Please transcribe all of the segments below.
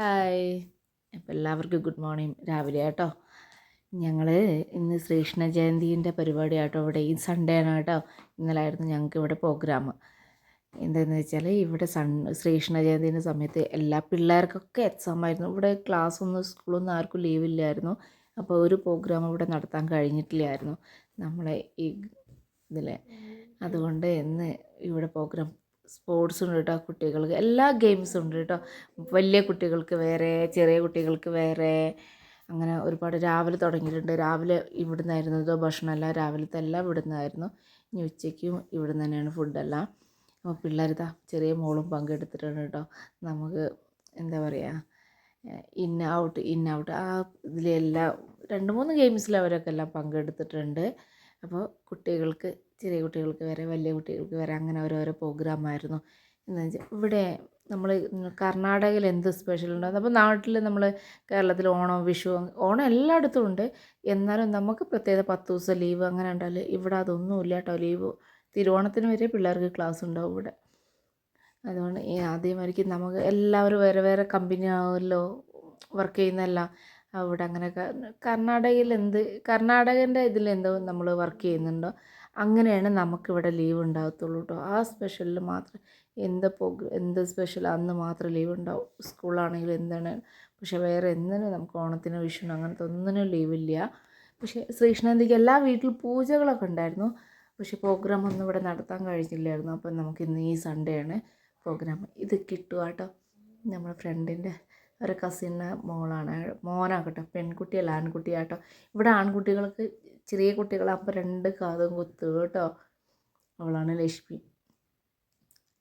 Hi. അപ്പോൾ എല്ലാവർക്കും good morning. രാവിലെ കേട്ടോ ഞങ്ങൾ ഇന്ന് ശ്രീകൃഷ്ണ ജയന്തിന്റെ പരിപാടി ആട്ടോ. ഇവിടെ ഈ സൺഡേ ആണ് കേട്ടോ. ഇന്നലായിരുന്നു ഞങ്ങൾക്ക് ഇവിടെ പ്രോഗ്രാം എന്താണെന്ന് വെച്ചാൽ ഇവിടെ സൺ ശ്രീകൃഷ്ണ ജയന്തിന്റെ സമയത്ത് എല്ലാ പിള്ളേർക്കൊക്കെ എക്സാം ആയിരുന്നു. ഇവിടെ ക്ലാസ് ഒന്നും സ്കൂളൊന്നും ആർക്കും ലീവില്ലായിരുന്നു അപ്പോൾ ഒരു പ്രോഗ്രാം ഇവിടെ നടത്താൻ കഴിഞ്ഞിട്ടില്ലായിരുന്നു. നമ്മളെ ഈ ഇതിൽ അതുകൊണ്ട് ഇന്ന് ഇവിടെ പ്രോഗ്രാം സ്പോർട്സ് ഉണ്ട് കേട്ടോ കുട്ടികൾക്ക്. എല്ലാ ഗെയിംസും ഉണ്ട് കേട്ടോ. വലിയ കുട്ടികൾക്ക് വേറെ ചെറിയ കുട്ടികൾക്ക് വേറെ. അങ്ങനെ ഒരുപാട് രാവിലെ തുടങ്ങിയിട്ടുണ്ട്. രാവിലെ ഇവിടുന്നായിരുന്നു. ഭക്ഷണമെല്ലാം രാവിലത്തെ എല്ലാം ഇവിടുന്നായിരുന്നു. ഇനി ഉച്ചയ്ക്കും ഇവിടുന്ന് തന്നെയാണ് ഫുഡെല്ലാം. അപ്പോൾ പിള്ളേരിതാ ചെറിയ മോളും പങ്കെടുത്തിട്ടുണ്ട് കേട്ടോ. നമുക്ക് എന്താ പറയുക ഇൻ ഔട്ട് ഇൻ ഔട്ട് ആ ഇതിലെല്ലാം രണ്ട് മൂന്ന് ഗെയിംസിൽ അവരൊക്കെ എല്ലാം പങ്കെടുത്തിട്ടുണ്ട്. അപ്പോൾ കുട്ടികൾക്ക് ചെറിയ കുട്ടികൾക്ക് വരെ വലിയ കുട്ടികൾക്ക് വരെ അങ്ങനെ ഓരോരോ പ്രോഗ്രാമായിരുന്നു എന്ന് വെച്ചാൽ ഇവിടെ നമ്മൾ കർണാടകയിൽ എന്ത് സ്പെഷ്യൽ ഉണ്ടോ? അപ്പോൾ നാട്ടിൽ നമ്മൾ കേരളത്തിൽ ഓണം വിഷു ഓണം എല്ലായിടത്തും ഉണ്ട്. എന്നാലും നമുക്ക് പ്രത്യേക പത്ത് ദിവസം ലീവ് അങ്ങനെ ഉണ്ടാവില്ല ഇവിടെ അതൊന്നുമില്ല കേട്ടോ. ലീവ് തിരുവോണത്തിന് വരെ പിള്ളേർക്ക് ക്ലാസ് ഉണ്ടാവും ഇവിടെ. അതുകൊണ്ട് ആദ്യമായിരിക്കും നമുക്ക് എല്ലാവരും വേറെ വേറെ കമ്പനി ആവുമല്ലോ വർക്ക് ചെയ്യുന്നതെല്ലാം. അവിടെ അങ്ങനെ കർണാടകയിൽ എന്ത് കർണാടകന്റെ ഇതിൽ എന്തോ നമ്മൾ വർക്ക് ചെയ്യുന്നുണ്ടോ? അങ്ങനെയാണ് നമുക്കിവിടെ ലീവ് ഉണ്ടാകത്തുള്ളൂ കേട്ടോ ആ സ്പെഷ്യലിൽ മാത്രം എന്ത് പ്രോഗ്രാം എന്ത് സ്പെഷ്യൽ അന്ന് മാത്രം ലീവ് ഉണ്ടാവും. സ്കൂളാണെങ്കിലും എന്താണ് പക്ഷേ വേറെ എന്തിനും നമുക്ക് ഓണത്തിന് വിഷുണോ അങ്ങനത്തെ ഒന്നിനും ലീവില്ല പക്ഷേ ശ്രീകൃഷ്ണന്തിക്ക് എല്ലാ വീട്ടിൽ പൂജകളൊക്കെ ഉണ്ടായിരുന്നു. പക്ഷേ പ്രോഗ്രാം ഒന്നും ഇവിടെ നടത്താൻ കഴിഞ്ഞില്ലായിരുന്നു. അപ്പം നമുക്ക് ഇന്ന് ഈ സൺഡേ ആണ് പ്രോഗ്രാം ഇത് കിട്ടുക കേട്ടോ നമ്മുടെ ഫ്രണ്ടിന്റെ ഒരു കസിന്റെ മോളാണ്. മോനാകട്ടോ പെൺകുട്ടിയല്ല ആൺകുട്ടിയാട്ടോ. ഇവിടെ ആൺകുട്ടികൾക്ക് ചെറിയ കുട്ടികളാകുമ്പോൾ രണ്ട് കാതും കുത്തു കേട്ടോ. അവളാണ് ലക്ഷ്മി.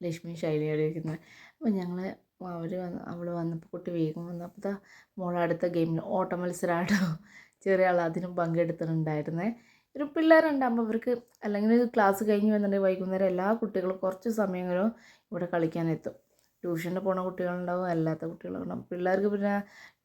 ലക്ഷ്മി ഇരിക്കുന്നത്. അപ്പോൾ ഞങ്ങൾ അവർ വന്ന് അവൾ വന്നപ്പോൾ കുട്ടി വേഗം വന്നപ്പോൾ മോൾ അടുത്ത ഗെയിമിൽ ഓട്ട മത്സരമാട്ടോ ചെറിയ ആൾ അതിനും പങ്കെടുത്തിട്ടുണ്ടായിരുന്നേ. ഒരു പിള്ളേരുണ്ടാകുമ്പോൾ അവർക്ക് അല്ലെങ്കിൽ ക്ലാസ് കഴിഞ്ഞ് വന്നിട്ടുണ്ടെങ്കിൽ വൈകുന്നേരം എല്ലാ കുട്ടികളും കുറച്ച് സമയങ്ങളും ഇവിടെ കളിക്കാനെത്തും. ട്യൂഷന് പോണ കുട്ടികളുണ്ടാവും അല്ലാത്ത കുട്ടികളുണ്ടാവും. പിള്ളേർക്ക് പിന്നെ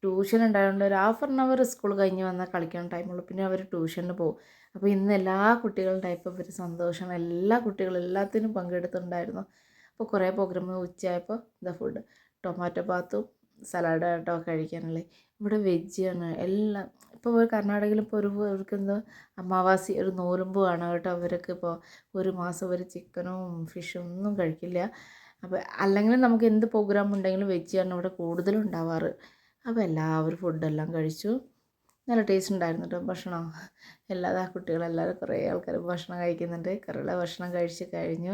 ട്യൂഷൻ ഉണ്ടായതുകൊണ്ട് ഒരു ഹാഫ് ആൻ അവർ സ്കൂൾ കഴിഞ്ഞ് വന്നാൽ കളിക്കാൻ ടൈമുള്ളൂ പിന്നെ അവർ ട്യൂഷന് പോകും. അപ്പോൾ ഇന്ന് എല്ലാ കുട്ടികളുടെ ഇപ്പോൾ ഒരു സന്തോഷം. എല്ലാ കുട്ടികളും എല്ലാത്തിനും പങ്കെടുത്തിട്ടുണ്ടായിരുന്നു. അപ്പോൾ കുറേ പ്രോഗ്രാം ഉച്ചയായപ്പോൾ ഇതാ ഫുഡ് ടൊമാറ്റോ പാത്തും സലാഡ് ആയിട്ടോ കഴിക്കാനുള്ളത് ഇവിടെ വെജാണ് എല്ലാം ഇപ്പോൾ കർണാടകയിൽ ഇപ്പോൾ ഒരു അവർക്ക് എന്തോ അമാവാസി ഒരു നോലുമ്പ് ആണ് കേട്ടോ അവർക്ക് ഇപ്പോൾ ഒരു മാസം ഒരു ചിക്കനും ഫിഷും ഒന്നും കഴിക്കില്ല. അപ്പോൾ അല്ലെങ്കിൽ നമുക്ക് എന്ത് പ്രോഗ്രാം ഉണ്ടെങ്കിലും വെജ് ഇവിടെ കൂടുതലും ഉണ്ടാവാറ്. അപ്പോൾ എല്ലാവരും ഫുഡെല്ലാം കഴിച്ചു. നല്ല ടേസ്റ്റ് ഉണ്ടായിരുന്നു കേട്ടോ ഭക്ഷണം. എല്ലാ കുട്ടികളെല്ലാവരും കുറേ ആൾക്കാർ ഭക്ഷണം കഴിക്കുന്നുണ്ട്. കുറേ ഭക്ഷണം കഴിച്ച് കഴിഞ്ഞു.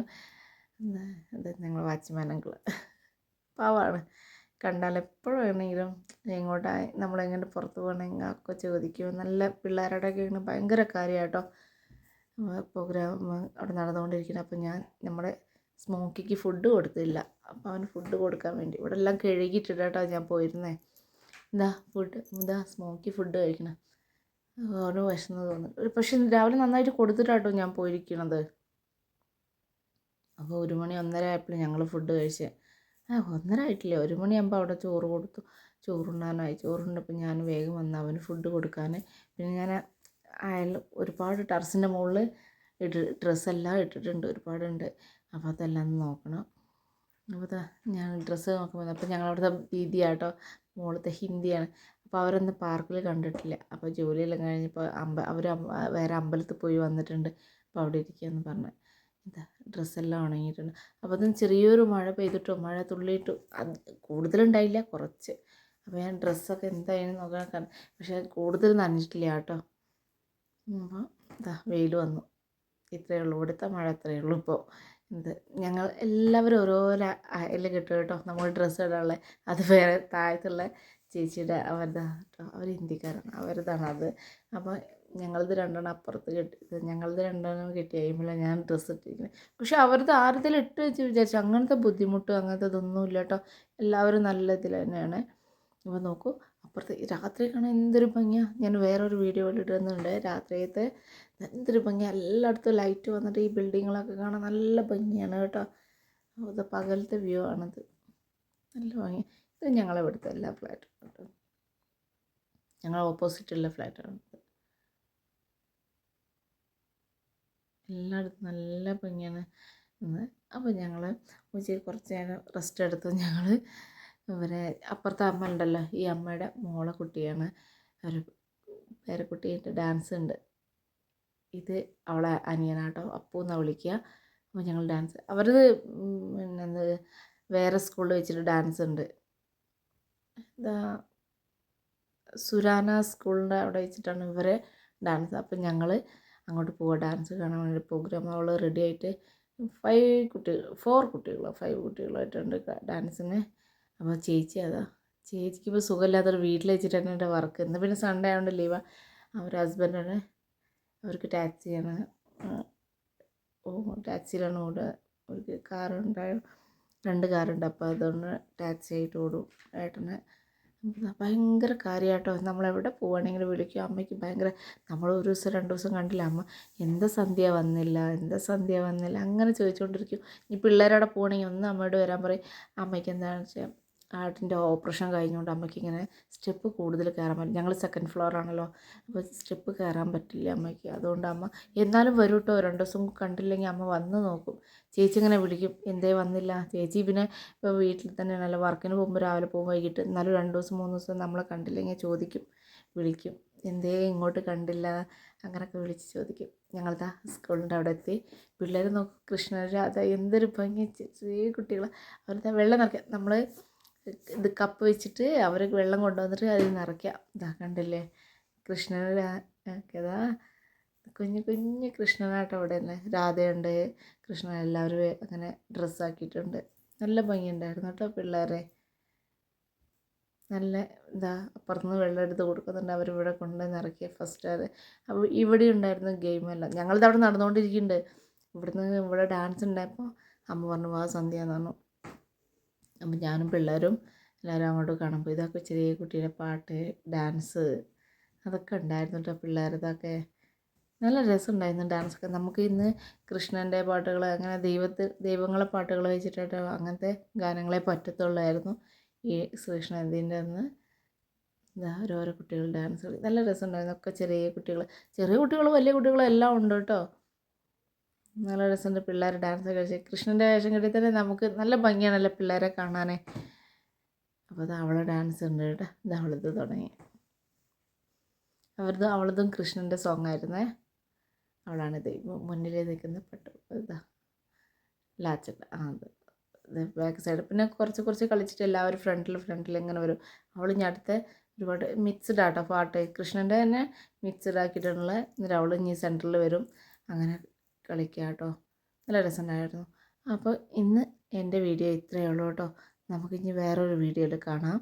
അത് ഞങ്ങൾ വാച്ച്മാൻ പാവാണ്. കണ്ടാൽ എപ്പോഴും വേണമെങ്കിലും എങ്ങോട്ടാ നമ്മളെങ്ങനെ പുറത്ത് പോകണമെങ്കിൽ ഒക്കെ ചോദിക്കും. നല്ല പിള്ളേരുടെയൊക്കെയാണ് ഭയങ്കര കാര്യമാട്ടോ പ്രോഗ്രാം അവിടെ നടന്നുകൊണ്ടിരിക്കുന്നത്. അപ്പോൾ ഞാൻ നമ്മുടെ സ്മോക്കിക്ക് ഫുഡ് കൊടുത്തില്ല. അപ്പോൾ അവന് ഫുഡ് കൊടുക്കാൻ വേണ്ടി. ഇവിടെ എല്ലാം കഴുകിയിട്ടിട്ടാ ഞാൻ പോയിരുന്നേ. എന്താ ഫുഡ് എന്താ സ്മോക്കി ഫുഡ് കഴിക്കണം. ഓരോ വിശന്ന് തോന്നുന്നു പക്ഷെ രാവിലെ നന്നായിട്ട് കൊടുത്തിട്ടാട്ടോ ഞാൻ പോയിരിക്കണത്. അപ്പോൾ ഒരു മണി ഒന്നര ആയപ്പോൾ ഞങ്ങൾ ഫുഡ് കഴിച്ച്. ആ ഒന്നര ആയിട്ടില്ല? ഒരു മണിയാകുമ്പോൾ അവിടെ ചോറ് കൊടുത്തു. ചോറുണ്ണാനായി. ചോറുണ്ടപ്പോൾ ഞാൻ വേഗം വന്ന് അവന് ഫുഡ് കൊടുക്കാൻ പിന്നെ ഞാൻ അയാൾ ഒരുപാട് ടെറസിന്റെ മുകളിൽ ഇട്ട് ഡ്രസ്സെല്ലാം ഇട്ടിട്ടുണ്ട്. ഒരുപാടുണ്ട്. അപ്പോൾ അതെല്ലാം ഒന്ന് നോക്കണം. അപ്പോൾ ഞാൻ ഡ്രസ്സ് നോക്കുമ്പോൾ അപ്പോൾ ഞങ്ങളവിടുത്തെ ദീദിയാട്ടോ മോളത്തെ ഹിന്ദിയാണ്. അപ്പോൾ അവരൊന്നും പാർക്കിൽ കണ്ടിട്ടില്ല. അപ്പോൾ ജോലിയെല്ലാം കഴിഞ്ഞപ്പോൾ അമ്പ അവർ വേറെ അമ്പലത്തിൽ പോയി വന്നിട്ടുണ്ട്. അപ്പോൾ അവിടെ ഇരിക്കുകയെന്ന് പറഞ്ഞു. എന്താ ഡ്രസ്സെല്ലാം ഉണങ്ങിയിട്ടുണ്ട്. അപ്പോൾ അതും ചെറിയൊരു മഴ പെയ്തിട്ടോ മഴ തുള്ളിയിട്ടു അത് കൂടുതലുണ്ടായില്ല കുറച്ച്. അപ്പോൾ ഞാൻ ഡ്രസ്സൊക്കെ എന്തായാലും നോക്കാൻ പക്ഷേ കൂടുതൽ നനഞ്ഞിട്ടില്ല കേട്ടോ. അപ്പോൾ എന്താ വെയിൽ വന്നു. ഇത്രയേ ഉള്ളൂ. ഇവിടുത്തെ മഴ ഇത്രയേ ഉള്ളൂ ഇപ്പോൾ ഇത് ഞങ്ങൾ എല്ലാവരും ഓരോരോ അയൽ കിട്ടും കേട്ടോ. നമ്മൾ ഡ്രസ്സ് ഇടാനുള്ള. അത് വേറെ താഴത്തുള്ള ചേച്ചിയുടെ അവരുടെ കേട്ടോ അവർ ഹിന്ദിക്കാരാണ് അവരതാണ് അത്. അപ്പോൾ ഞങ്ങളത് രണ്ടെണ്ണം അപ്പുറത്ത് കിട്ടി ഞങ്ങളത് രണ്ടെണ്ണം കിട്ടി കഴിയുമ്പോൾ ഞാൻ ഡ്രസ്സ് ഇട്ടിരിക്കുന്നത്. പക്ഷെ അവരത് ആരതിൽ ഇട്ട് വെച്ച് വിചാരിച്ചു. അങ്ങനത്തെ ബുദ്ധിമുട്ട് അങ്ങനത്തെ ഇതൊന്നും ഇല്ല കേട്ടോ. എല്ലാവരും നല്ല ഇതിൽ തന്നെയാണ്. അപ്പോൾ നോക്കൂ അപ്പുറത്ത് രാത്രി കാണാൻ എന്തൊരു ഭംഗിയാണ് ഞാൻ വേറൊരു വീഡിയോ ഇടുന്നുണ്ട്. രാത്രിയത്തെ എന്തൊരു ഭംഗിയാണ് എല്ലായിടത്തും ലൈറ്റ് വന്നിട്ട് ഈ ബിൽഡിങ്ങുകളൊക്കെ കാണാൻ നല്ല ഭംഗിയാണ് കേട്ടോ. അത് പകലത്തെ വ്യൂ ആണത്. നല്ല ഭംഗി. ഇത് ഞങ്ങളെ ഇവിടുത്തെ എല്ലാ ഫ്ലാറ്റും കേട്ടോ ഞങ്ങൾ ഓപ്പോസിറ്റുള്ള ഫ്ലാറ്റാണ് എല്ലായിടത്തും നല്ല ഭംഗിയാണ്. അപ്പോൾ ഞങ്ങൾ ഉച്ചയ്ക്ക് കുറച്ച് നേരം റെസ്റ്റ് എടുത്ത്. ഞങ്ങൾ ഇവരെ അപ്പുറത്തെ അമ്മ ഉണ്ടല്ലോ ഈ അമ്മയുടെ മോളെ കുട്ടിയാണ്. ഒരു പേരക്കുട്ടിയായിട്ട് ഡാൻസ് ഉണ്ട്. ഇത് അവളെ അനിയനാട്ടോ അപ്പു എന്നാണ് വിളിക്കുക അപ്പോൾ ഞങ്ങൾ ഡാൻസ് അവരത് പിന്നെ വേറെ സ്കൂളിൽ വെച്ചിട്ട് ഡാൻസ് ഉണ്ട്. എന്താ സുരാന സ്കൂളിന്റെ അവിടെ വെച്ചിട്ടാണ് ഇവരെ ഡാൻസ് അപ്പം ഞങ്ങൾ അങ്ങോട്ട് പോവുക ഡാൻസ് കാണാൻ വേണ്ടി പ്രോഗ്രാം അവൾ റെഡി ആയിട്ട് ഫൈവ് കുട്ടികൾ ഫോർ കുട്ടികൾ ഫൈവ് കുട്ടികളായിട്ടുണ്ട് ഡാൻസിന് അപ്പോൾ ചേച്ചി അതാ. ചേച്ചിക്ക് ഇപ്പോൾ സുഖമില്ലാത്തൊരു വീട്ടിൽ വെച്ചിട്ടാണ് എന്റെ വർക്ക് ഇന്ന് പിന്നെ സൺഡേ ആയതുകൊണ്ട് ലീവാണ് അവർ ഹസ്ബൻഡാണ് അവർക്ക് ടാക്സിയാണ് ടാക്സിയിലാണ് ഓടുക. അവർക്ക് കാറുണ്ടായ രണ്ട് കാറുണ്ട് അപ്പോൾ അതുകൊണ്ട് ടാക്സി ആയിട്ട് ഓടും ഏട്ടന്. ഭയങ്കര കാര്യമായിട്ടോ നമ്മളെവിടെ പോവുകയാണെങ്കിൽ വിളിക്കും. അമ്മയ്ക്ക് ഭയങ്കര നമ്മൾ ഒരു ദിവസം രണ്ട് ദിവസം കണ്ടില്ല. അമ്മ എന്താ സന്ധ്യ വന്നില്ല? എന്താ സന്ധ്യ വന്നില്ല? അങ്ങനെ ചോദിച്ചുകൊണ്ടിരിക്കും ഈ പിള്ളേരവിടെ പോകണമെങ്കിൽ ഒന്ന് അമ്മയോട് വരാൻ പറയും. അമ്മയ്ക്ക് എന്താണെന്ന് വെച്ചാൽ ഹാർട്ടിന്റെ ഓപ്പറേഷൻ കഴിഞ്ഞുകൊണ്ട് അമ്മയ്ക്ക് ഇങ്ങനെ സ്റ്റെപ്പ് കൂടുതൽ കയറാൻ പറ്റും ഞങ്ങൾ സെക്കൻഡ് ഫ്ലോർ ആണല്ലോ. അപ്പോൾ സ്റ്റെപ്പ് കയറാൻ പറ്റില്ല അമ്മയ്ക്ക്. അതുകൊണ്ട് അമ്മ എന്നാലും വരും കേട്ടോ രണ്ട് ദിവസം കണ്ടില്ലെങ്കിൽ അമ്മ വന്ന് നോക്കും. ചേച്ചി ഇങ്ങനെ വിളിക്കും. എന്തേ വന്നില്ല? ചേച്ചി പിന്നെ ഇപ്പോൾ വീട്ടിൽ തന്നെയാണല്ലോ. വർക്കിന് പോകുമ്പോൾ രാവിലെ പോകും വൈകിട്ട്. എന്നാലും രണ്ട് ദിവസം മൂന്ന് ദിവസം നമ്മളെ കണ്ടില്ലെങ്കിൽ ചോദിക്കും. വിളിക്കും. എന്തേ ഇങ്ങോട്ട് കണ്ടില്ല? അങ്ങനെയൊക്കെ വിളിച്ച് ചോദിക്കും. ഞങ്ങളിതാ സ്കൂളിന്റെ അവിടെ എത്തി. പിള്ളേർ നോക്കും. കൃഷ്ണരാധ എന്തൊരു ഭംഗി. ചെറിയ കുട്ടികൾ അവരുടെ വെള്ളം നിറയ്ക്കുക നമ്മൾ ഇത് കപ്പ് വെച്ചിട്ട് അവർ വെള്ളം കൊണ്ടുവന്നിട്ട് അതിൽ നിറയ്ക്കുക. ഇതാ കണ്ടില്ലേ? കൃഷ്ണനെ ഇതാ കുഞ്ഞു കുഞ്ഞു കൃഷ്ണനായിട്ട് അവിടെ തന്നെ. രാധയുണ്ട് കൃഷ്ണൻ എല്ലാവരും അങ്ങനെ ഡ്രസ്സാക്കിയിട്ടുണ്ട് നല്ല ഭംഗിയുണ്ടായിരുന്നു കേട്ടോ പിള്ളേരെ. നല്ല എന്താ അപ്പുറത്തുനിന്ന് വെള്ളം എടുത്ത് കൊടുക്കുന്നുണ്ട് അവരിവിടെ കൊണ്ട് നിറയ്ക്കുക ഫസ്റ്റ് അത്. അപ്പോൾ ഇവിടെ ഉണ്ടായിരുന്നു ഗെയിമെല്ലാം ഞങ്ങളിത് അവിടെ നടന്നുകൊണ്ടിരിക്കുന്നുണ്ട്. ഇവിടുന്ന് ഇവിടെ ഡാൻസ് ഉണ്ടായപ്പോൾ അമ്മ പറഞ്ഞു വാ സന്ധ്യ എന്ന് പറഞ്ഞു. അപ്പം ഞാനും പിള്ളേരും എല്ലാവരും അങ്ങോട്ട് കാണുമ്പോൾ ഇതൊക്കെ ചെറിയ കുട്ടിയുടെ പാട്ട് ഡാൻസ് അതൊക്കെ ഉണ്ടായിരുന്നു കേട്ടോ പിള്ളേരതൊക്കെ നല്ല രസമുണ്ടായിരുന്നു ഡാൻസൊക്കെ നമുക്ക് ഇന്ന് കൃഷ്ണന്റെ പാട്ടുകൾ അങ്ങനെ ദൈവത്തെ ദൈവങ്ങളെ പാട്ടുകൾ വെച്ചിട്ടോ അങ്ങനത്തെ ഗാനങ്ങളെ പറ്റത്തുള്ളായിരുന്നു. ഈ ശ്രീകൃഷ്ണന്റെ അന്ന് ഇതാ ഓരോരോ കുട്ടികൾ ഡാൻസ് കളി. നല്ല രസമുണ്ടായിരുന്നു. ഒക്കെ ചെറിയ കുട്ടികൾ ചെറിയ കുട്ടികളും വലിയ കുട്ടികളും എല്ലാം ഉണ്ട് കേട്ടോ നല്ല രസമുണ്ട് പിള്ളേർ ഡാൻസ് കളിച്ച്. കൃഷ്ണന്റെ വേഷം കെട്ടി തന്നെ നമുക്ക് നല്ല ഭംഗിയാണല്ലോ പിള്ളേരെ കാണാനേ. അപ്പോൾ അത് അവളെ ഡാൻസ് ഉണ്ട് കേട്ടോ. ഇത് അവളത് തുടങ്ങി. അവരത് അവളതും കൃഷ്ണന്റെ സോങ് ആയിരുന്നേ. അവളാണ് അവളാണിത് മുന്നിൽ നിൽക്കുന്ന പെട്ടു ഇതാ. ലാച്ചട്ട ആ അത്. ഇത് ബാക്ക് സൈഡ് പിന്നെ കുറച്ച് കുറച്ച് കളിച്ചിട്ട് എല്ലാവരും ഫ്രണ്ടിൽ ഫ്രണ്ടിൽ ഇങ്ങനെ വരും. അവൾ ഇനി അടുത്ത ഒരുപാട് മിക്സ്ഡ് ആട്ടോ പാട്ട്. കൃഷ്ണന്റെ തന്നെ മിക്സ്ഡ് ആക്കിയിട്ടുള്ള എന്നിട്ട് അവൾ ഇനി സെന്ററിൽ വരും. അങ്ങനെ കളിക്കുക കേട്ടോ നല്ല രസമുണ്ടായിരുന്നു. അപ്പോൾ ഇന്ന് എന്റെ വീഡിയോ ഇത്രയേ ഉള്ളൂ കേട്ടോ. നമുക്കിനി വേറൊരു വീഡിയോയിൽ കാണാം.